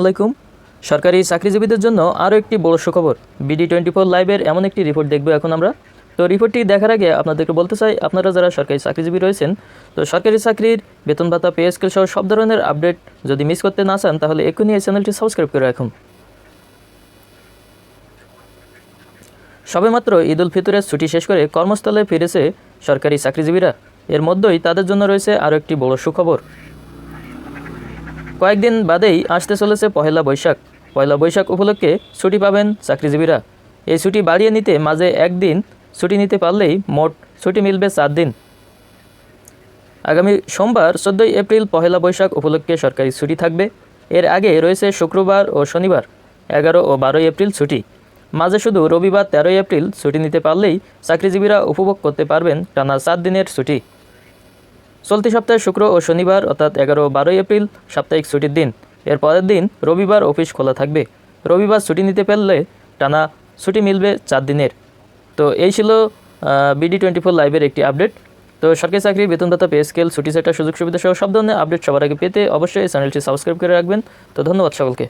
আলাইকুম। সরকারি চাকরিজীবীদের জন্য আরও একটি বড় সুখবর। বিডি টোয়েন্টি ফোর লাইভের এমন একটি রিপোর্ট দেখব এখন আমরা। তো রিপোর্টটি দেখার আগে আপনাদেরকে বলতে চাই, আপনারা যারা সরকারি চাকরিজীবী রয়েছেন, তো সরকারি চাকরির বেতন ভাতা পে স্কেল সহ সব ধরনের আপডেট যদি মিস করতে না চান, তাহলে এক্ষুনি এই চ্যানেলটি সাবস্ক্রাইব করে রাখুন। সবেমাত্র ঈদ উল ফিতরের ছুটি শেষ করে কর্মস্থলে ফিরেছে সরকারি চাকরিজীবীরা। এর মধ্যেই তাদের জন্য রয়েছে আরও একটি বড় সুখবর। কয়েকদিন বাদেই আসতে চলেছে পহেলা বৈশাখ। পয়লা বৈশাখ উপলক্ষে ছুটি পাবেন চাকরিজীবীরা। এই ছুটি বাড়িয়ে নিতে মাঝে একদিন ছুটি নিতে পারলেই মোট ছুটি মিলবে চার দিন। আগামী সোমবার চোদ্দোই এপ্রিল পহেলা বৈশাখ উপলক্ষে সরকারি ছুটি থাকবে। এর আগে রয়েছে শুক্রবার ও শনিবার, এগারো ও বারোই এপ্রিল ছুটি। মাঝে শুধু রবিবার তেরোই এপ্রিল ছুটি নিতে পারলেই চাকরিজীবীরা উপভোগ করতে পারবেন টানা চার দিনের ছুটি। চলতি সপ্তাহে শুক্র ও শনিবার, অর্থাৎ এগারো বারোই এপ্রিল, সাপ্তাহিক ছুটির দিন। এর পরের দিন রবিবার অফিস খোলা থাকবে। রবিবার ছুটি নিতে পারলে টানা ছুটি মিলবে চার দিনের। তো এই ছিল বিডি টোয়েন্টি ফোর লাইভের একটি আপডেট। তো সরকারি চাকরি বেতন ভাতা পে স্কেল, ছুটি সেটা সুযোগ সুবিধা সহ সব ধরনের আপডেট সবার আগে পেতে অবশ্যই চ্যানেলটি সাবস্ক্রাইব করে রাখবেন। তো ধন্যবাদ সকলকে।